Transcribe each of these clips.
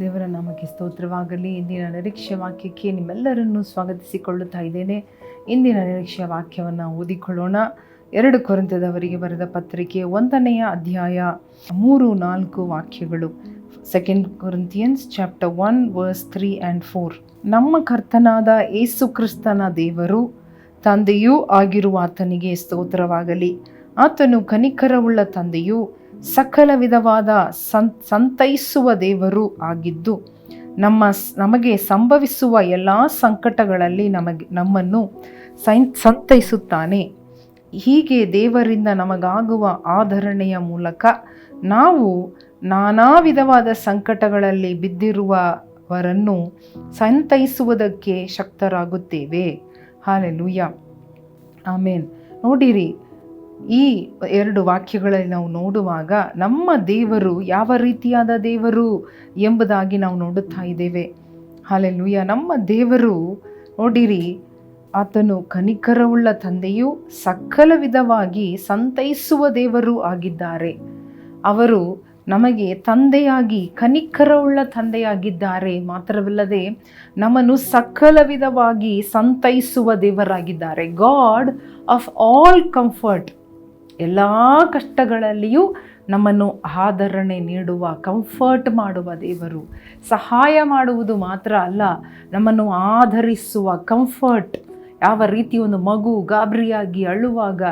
ದೇವರ ನಾಮಕ್ಕೆ ಸ್ತೋತ್ರವಾಗಲಿ. ಇಂದಿನ ನಿರೀಕ್ಷೆ ವಾಕ್ಯಕ್ಕೆ ನಿಮ್ಮೆಲ್ಲರನ್ನು ಸ್ವಾಗತಿಸಿಕೊಳ್ಳುತ್ತಾ ಇದ್ದೇನೆ. ಇಂದಿನ ನಿರೀಕ್ಷೆ ವಾಕ್ಯವನ್ನು ಓದಿಕೊಳ್ಳೋಣ. ಎರಡು ಕೊರಂತದವರಿಗೆ ಬರೆದ ಪತ್ರಿಕೆ ಒಂದನೆಯ ಅಧ್ಯಾಯ ಮೂರು ನಾಲ್ಕು ವಾಕ್ಯಗಳು. Second Corinthians chapter one verse three and four ನಮ್ಮ ಕರ್ತನಾದ ಏಸು ಕ್ರಿಸ್ತನ ದೇವರು, ತಂದೆಯೂ ಆಗಿರುವ ಆತನಿಗೆ ಸ್ತೋತ್ರವಾಗಲಿ. ಆತನು ಕನಿಕರವುಳ್ಳ ತಂದೆಯು ಸಕಲ ವಿಧವಾದ ಸಂ, ಸಂತೈಸುವ ದೇವರು ಆಗಿದ್ದು, ನಮ್ಮ ನಮಗೆ ಸಂಭವಿಸುವ ಎಲ್ಲ ಸಂಕಟಗಳಲ್ಲಿ ನಮಗೆ, ನಮ್ಮನ್ನು ಸೈನ್ ಸಂತೈಸುತ್ತಾನೆ. ಹೀಗೆ ದೇವರಿಂದ ನಮಗಾಗುವ ಆಧರಣೆಯ ಮೂಲಕ ನಾವು ನಾನಾ ವಿಧವಾದ ಸಂಕಟಗಳಲ್ಲಿ ಬಿದ್ದಿರುವವರನ್ನು ಸಂತೈಸುವುದಕ್ಕೆ ಶಕ್ತರಾಗುತ್ತೇವೆ. ಹಾಲೆಲೂಯ ಆಮೇನ್. ನೋಡಿರಿ ಈ ಎರಡು ವಾಕ್ಯಗಳಲ್ಲಿ ನಾವು ನೋಡುವಾಗ ನಮ್ಮ ದೇವರು ಯಾವ ರೀತಿಯಾದ ದೇವರು ಎಂಬುದಾಗಿ ನಾವು ನೋಡುತ್ತಾ ಇದ್ದೇವೆ. ಹಾಲೆಲ್ಲೂಯ್ಯ ನಮ್ಮ ದೇವರು ನೋಡಿರಿ, ಆತನು ಕನಿಕರವುಳ್ಳ ತಂದೆಯು ಸಕಲ ವಿಧವಾಗಿ ಸಂತೈಸುವ ದೇವರು ಆಗಿದ್ದಾರೆ. ಅವರು ನಮಗೆ ತಂದೆಯಾಗಿ, ಕನಿಕರವುಳ್ಳ ತಂದೆಯಾಗಿದ್ದಾರೆ. ಮಾತ್ರವಲ್ಲದೆ ನಮ್ಮನ್ನು ಸಕಲ ವಿಧವಾಗಿ ಸಂತೈಸುವ ದೇವರಾಗಿದ್ದಾರೆ. God of all comfort. ಎಲ್ಲ ಕಷ್ಟಗಳಲ್ಲಿಯೂ ನಮ್ಮನ್ನು ಆಧರಣೆ ನೀಡುವ ಕಂಫರ್ಟ್ ಮಾಡುವ ದೇವರು. ಸಹಾಯ ಮಾಡುವುದು ಮಾತ್ರ ಅಲ್ಲ, ನಮ್ಮನ್ನು ಆಧರಿಸುವ ಕಂಫರ್ಟ್ ಯಾವ ರೀತಿ ಒಂದು ಮಗು ಗಾಬರಿಯಾಗಿ ಅಳುವಾಗ,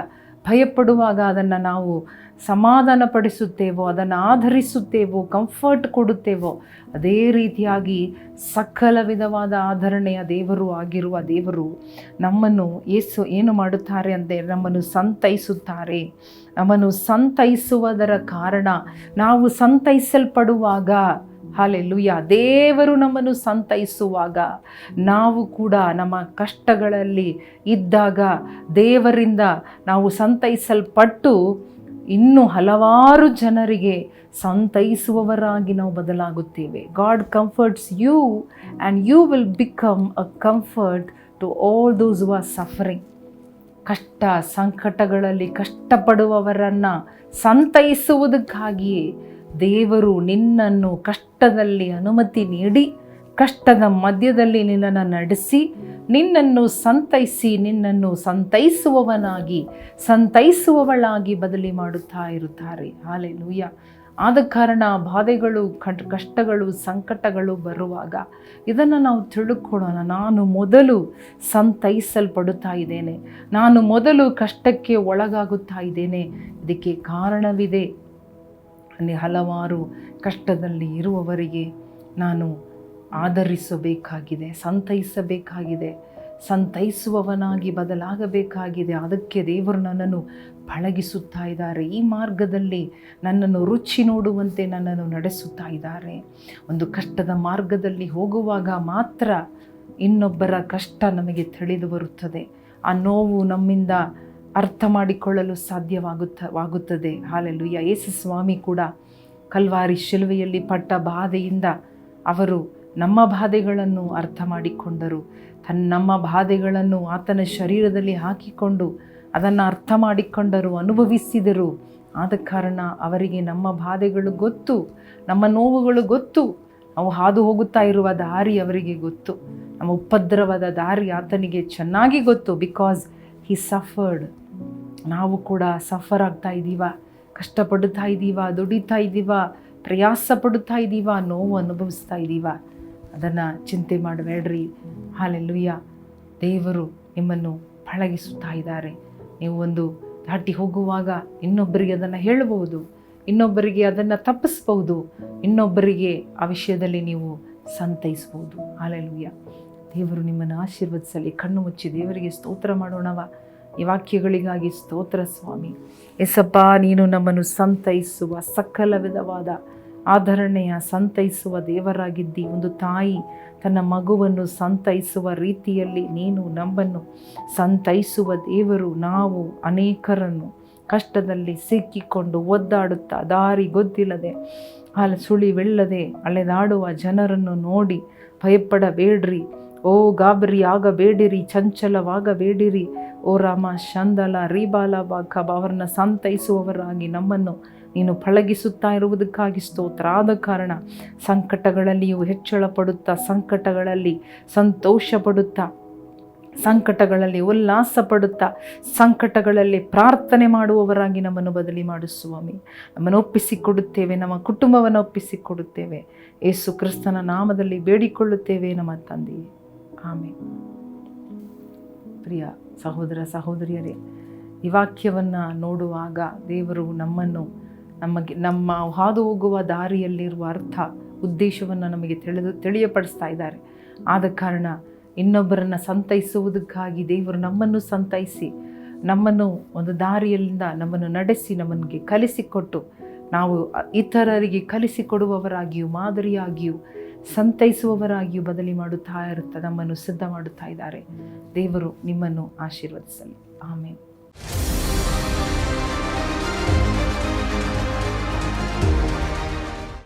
ಭಯಪಡುವಾಗ ಅದನ್ನು ನಾವು ಸಮಾಧಾನ ಪಡಿಸುತ್ತೇವೋ ಅದನ್ನು ಆಧರಿಸುತ್ತೇವೋ ಕಂಫರ್ಟ್ ಕೊಡುತ್ತೇವೋ, ಅದೇ ರೀತಿಯಾಗಿ ಸಕಲ ವಿಧವಾದ ಆಧರಣೆಯ ದೇವರು ಆಗಿರುವ ದೇವರು ನಮ್ಮನ್ನು ಏಸು ಏನು ಮಾಡುತ್ತಾರೆ ಅಂದರೆ ನಮ್ಮನ್ನು ಸಂತೈಸುತ್ತಾರೆ. ನಮ್ಮನ್ನು ಸಂತೈಸುವುದರ ಕಾರಣ ನಾವು ಸಂತೈಸಲ್ಪಡುವಾಗ ಹಾಲೆಲ್ಲುಯ್ಯ ದೇವರು ನಮ್ಮನ್ನು ಸಂತೈಸುವಾಗ ನಾವು ಕೂಡ ನಮ್ಮ ಕಷ್ಟಗಳಲ್ಲಿ ಇದ್ದಾಗ ದೇವರಿಂದ ನಾವು ಸಂತೈಸಲ್ಪಟ್ಟು ಇನ್ನು ಹಲವಾರು ಜನರಿಗೆ ಸಂತೈಸುವವರಾಗಿ ನಾವು ಬದಲಾಗುತ್ತೇವೆ. God comforts you and you will become a comfort to all those who are suffering. ಕಷ್ಟ ಸಂಕಟಗಳಲ್ಲಿ ಕಷ್ಟಪಡುವವರನ್ನು ಸಂತೈಸುವುದಕ್ಕಾಗಿಯೇ ದೇವರು ನಿನ್ನನ್ನು ಕಷ್ಟದಲ್ಲಿ ಅನುಮತಿ ನೀಡಿ, ಕಷ್ಟದ ಮಧ್ಯದಲ್ಲಿ ನಿನ್ನನ್ನು ನಡೆಸಿ ನಿನ್ನನ್ನು ಸಂತೈಸಿ, ನಿನ್ನನ್ನು ಸಂತೈಸುವವನಾಗಿ, ಸಂತೈಸುವವಳಾಗಿ ಬದಲಿ ಮಾಡುತ್ತಾ ಇರುತ್ತಾರೆ. ಹಾಲೆ ಲೂಯ್ಯ ಆದ ಕಾರಣ ಬಾಧೆಗಳು ಕಷ್ಟಗಳು, ಸಂಕಟಗಳು ಬರುವಾಗ ಇದನ್ನು ನಾವು ತಿಳ್ಕೊಳ್ಳೋಣ. ನಾನು ಮೊದಲು ಸಂತೈಸಲ್ಪಡುತ್ತಾ ಇದ್ದೇನೆ. ನಾನು ಮೊದಲು ಕಷ್ಟಕ್ಕೆ ಒಳಗಾಗುತ್ತಾ ಇದ್ದೇನೆ. ಇದಕ್ಕೆ ಕಾರಣವಿದೆ. ಅಲ್ಲಿ ಹಲವಾರು ಕಷ್ಟದಲ್ಲಿ ಇರುವವರಿಗೆ ನಾನು ಆಧರಿಸಬೇಕಾಗಿದೆ, ಸಂತೈಸಬೇಕಾಗಿದೆ, ಸಂತೈಸುವವನಾಗಿ ಬದಲಾಗಬೇಕಾಗಿದೆ. ಅದಕ್ಕೆ ದೇವರು ನನ್ನನ್ನು ಪಳಗಿಸುತ್ತಾ ಇದ್ದಾರೆ. ಈ ಮಾರ್ಗದಲ್ಲಿ ನನ್ನನ್ನು ರುಚಿ ನೋಡುವಂತೆ ನನ್ನನ್ನು ನಡೆಸುತ್ತಾ ಇದ್ದಾರೆ. ಒಂದು ಕಷ್ಟದ ಮಾರ್ಗದಲ್ಲಿ ಹೋಗುವಾಗ ಮಾತ್ರ ಇನ್ನೊಬ್ಬರ ಕಷ್ಟ ನಮಗೆ ತಿಳಿದು ಬರುತ್ತದೆ. ಆ ನೋವು ನಮ್ಮಿಂದ ಅರ್ಥ ಮಾಡಿಕೊಳ್ಳಲು ಸಾಧ್ಯವಾಗುತ್ತವಾಗುತ್ತದೆ ಹಾಲೆಲ್ಲು ಯೇಸು ಸ್ವಾಮಿ ಕೂಡ ಕಲ್ವಾರಿ ಶಿಲುವೆಯಲ್ಲಿ ಪಟ್ಟ ಬಾಧೆಯಿಂದ ಅವರು ನಮ್ಮ ಬಾಧೆಗಳನ್ನು ಅರ್ಥ ಮಾಡಿಕೊಂಡರು. ತನ್ನ ನಮ್ಮ ಬಾಧೆಗಳನ್ನು ಆತನ ಶರೀರದಲ್ಲಿ ಹಾಕಿಕೊಂಡು ಅದನ್ನು ಅರ್ಥ ಮಾಡಿಕೊಂಡರು, ಅನುಭವಿಸಿದರು. ಆದ ಕಾರಣ ಅವರಿಗೆ ನಮ್ಮ ಬಾಧೆಗಳು ಗೊತ್ತು, ನಮ್ಮ ನೋವುಗಳು ಗೊತ್ತು. ನಾವು ಹಾದು ಹೋಗುತ್ತಾ ಇರುವ ದಾರಿ ಅವರಿಗೆ ಗೊತ್ತು. ನಮ್ಮ ಉಪದ್ರವದ ದಾರಿ ಆತನಿಗೆ ಚೆನ್ನಾಗಿ ಗೊತ್ತು. ಬಿಕಾಸ್ ಹಿ ಸಫರ್ಡ್ ನಾವು ಕೂಡ ಸಫರ್ ಆಗ್ತಾ ಇದ್ದೀವ? ಕಷ್ಟಪಡುತ್ತಾ ಇದ್ದೀವ? ದುಡಿತಾ ಇದ್ದೀವ? ಪ್ರಯಾಸ ಪಡುತ್ತಾ ಇದ್ದೀವ? ನೋವು ಅನುಭವಿಸ್ತಾ ಇದ್ದೀವ? ಅದನ್ನು ಚಿಂತೆ ಮಾಡಬೇಡ್ರಿ. ಹಾಲೆಲ್ಲುಯ್ಯ. ದೇವರು ನಿಮ್ಮನ್ನು ಪಳಗಿಸುತ್ತಾ ಇದ್ದಾರೆ. ನೀವು ಒಂದು ದಾಟಿ ಹೋಗುವಾಗ ಇನ್ನೊಬ್ಬರಿಗೆ ಅದನ್ನು ಹೇಳಬಹುದು. ಇನ್ನೊಬ್ಬರಿಗೆ ಅದನ್ನು ತಪ್ಪಿಸ್ಬೋದು ಇನ್ನೊಬ್ಬರಿಗೆ ಆ ವಿಷಯದಲ್ಲಿ ನೀವು ಸಂತೈಸ್ಬೋದು ಹಾಲೆಲ್ಲುಯ್ಯ. ದೇವರು ನಿಮ್ಮನ್ನು ಆಶೀರ್ವದಿಸಲಿ. ಕಣ್ಣು ಮುಚ್ಚಿ ದೇವರಿಗೆ ಸ್ತೋತ್ರ ಮಾಡೋಣವ. ಈ ವಾಕ್ಯಗಳಿಗಾಗಿ ಸ್ತೋತ್ರ ಸ್ವಾಮಿ. ಎಸಪ್ಪ ನೀನು ನಮ್ಮನ್ನು ಸಂತೈಸುವ ಸಕಲ ವಿಧವಾದ ಆಧರಣೆಯ ಸಂತೈಸುವ ದೇವರಾಗಿದ್ದಿ. ಒಂದು ತಾಯಿ ತನ್ನ ಮಗುವನ್ನು ಸಂತೈಸುವ ರೀತಿಯಲ್ಲಿ ನೀನು ನಮ್ಮನ್ನು ಸಂತೈಸುವ ದೇವರು ನಾವು ಅನೇಕರನ್ನು ಕಷ್ಟದಲ್ಲಿ ಸಿಕ್ಕಿಕೊಂಡು ಒದ್ದಾಡುತ್ತಾ, ದಾರಿ ಗೊತ್ತಿಲ್ಲದೆ, ಹಾಲು ಸುಳಿವೆಲ್ಲದೆ ಅಲೆದಾಡುವ ಜನರನ್ನು ನೋಡಿ ಭಯಪಡಬೇಡ್ರಿ. ಓ ಗಾಬರಿ, ಆಗಬೇಡಿರಿ, ಚಂಚಲವಾಗಬೇಡಿರಿ. ಓ ರಾಮ, ಶಂದಲ, ರೀಬಾಲ ಬಾಖಬ್ ಅವರನ್ನು ಸಂತೈಸುವವರಾಗಿ ನಮ್ಮನ್ನು ನೀನು ಪಳಗಿಸುತ್ತಾ ಇರುವುದಕ್ಕಾಗಿ ಸ್ತೋತ್ರ. ಆದ ಕಾರಣ ಸಂಕಟಗಳಲ್ಲಿಯೂ ಹೆಚ್ಚಳ ಪಡುತ್ತಾ ಸಂಕಟಗಳಲ್ಲಿ ಸಂತೋಷ ಪಡುತ್ತಾ ಸಂಕಟಗಳಲ್ಲಿ ಉಲ್ಲಾಸ ಪಡುತ್ತಾ ಸಂಕಟಗಳಲ್ಲಿ ಪ್ರಾರ್ಥನೆ ಮಾಡುವವರಾಗಿ ನಮ್ಮನ್ನು ಬದಲಿ ಮಾಡು ಸ್ವಾಮಿ. ನಮ್ಮನ್ನು ಒಪ್ಪಿಸಿಕೊಡುತ್ತೇವೆ, ನಮ್ಮ ಕುಟುಂಬವನ್ನು ಒಪ್ಪಿಸಿಕೊಡುತ್ತೇವೆ. ಯೇಸು ಕ್ರಿಸ್ತನ ನಾಮದಲ್ಲಿ ಬೇಡಿಕೊಳ್ಳುತ್ತೇವೆ ನಮ್ಮ ತಂದೆಯೇ. ಆಮೇಲೆ ಪ್ರಿಯ ಸಹೋದರ ಸಹೋದರಿಯರೇ, ಈ ವಾಕ್ಯವನ್ನು ನೋಡುವಾಗ ದೇವರು ನಮ್ಮನ್ನು ನಮಗೆ ನಮ್ಮ ಹಾದು ಹೋಗುವ ದಾರಿಯಲ್ಲಿರುವ ಅರ್ಥ, ಉದ್ದೇಶವನ್ನು ನಮಗೆ ತಿಳಿದು ತಿಳಿಯಪಡಿಸ್ತಾ ಇದ್ದಾರೆ. ಆದ ಕಾರಣ ಇನ್ನೊಬ್ಬರನ್ನು ಸಂತೈಸುವುದಕ್ಕಾಗಿ ದೇವರು ನಮ್ಮನ್ನು ಸಂತೈಸಿ, ನಮ್ಮನ್ನು ಒಂದು ದಾರಿಯಲ್ಲಿಂದ ನಮ್ಮನ್ನು ನಡೆಸಿ ನಮಗೆ ಕಲಿಸಿಕೊಟ್ಟು, ನಾವು ಇತರರಿಗೆ ಕಲಿಸಿಕೊಡುವವರಾಗಿಯೂ ಮಾದರಿಯಾಗಿಯೂ ಸಂತೈಸುವವರಾಗಿಯೂ ಬದಲಿ ಮಾಡುತ್ತಾ ಇರುತ್ತಾ ನಮ್ಮನ್ನು ಸಿದ್ಧ ಮಾಡುತ್ತಾ ಇದ್ದಾರೆ. ದೇವರು ನಿಮ್ಮನ್ನು ಆಶೀರ್ವದಿಸಲಿ. ಆಮೇಲೆ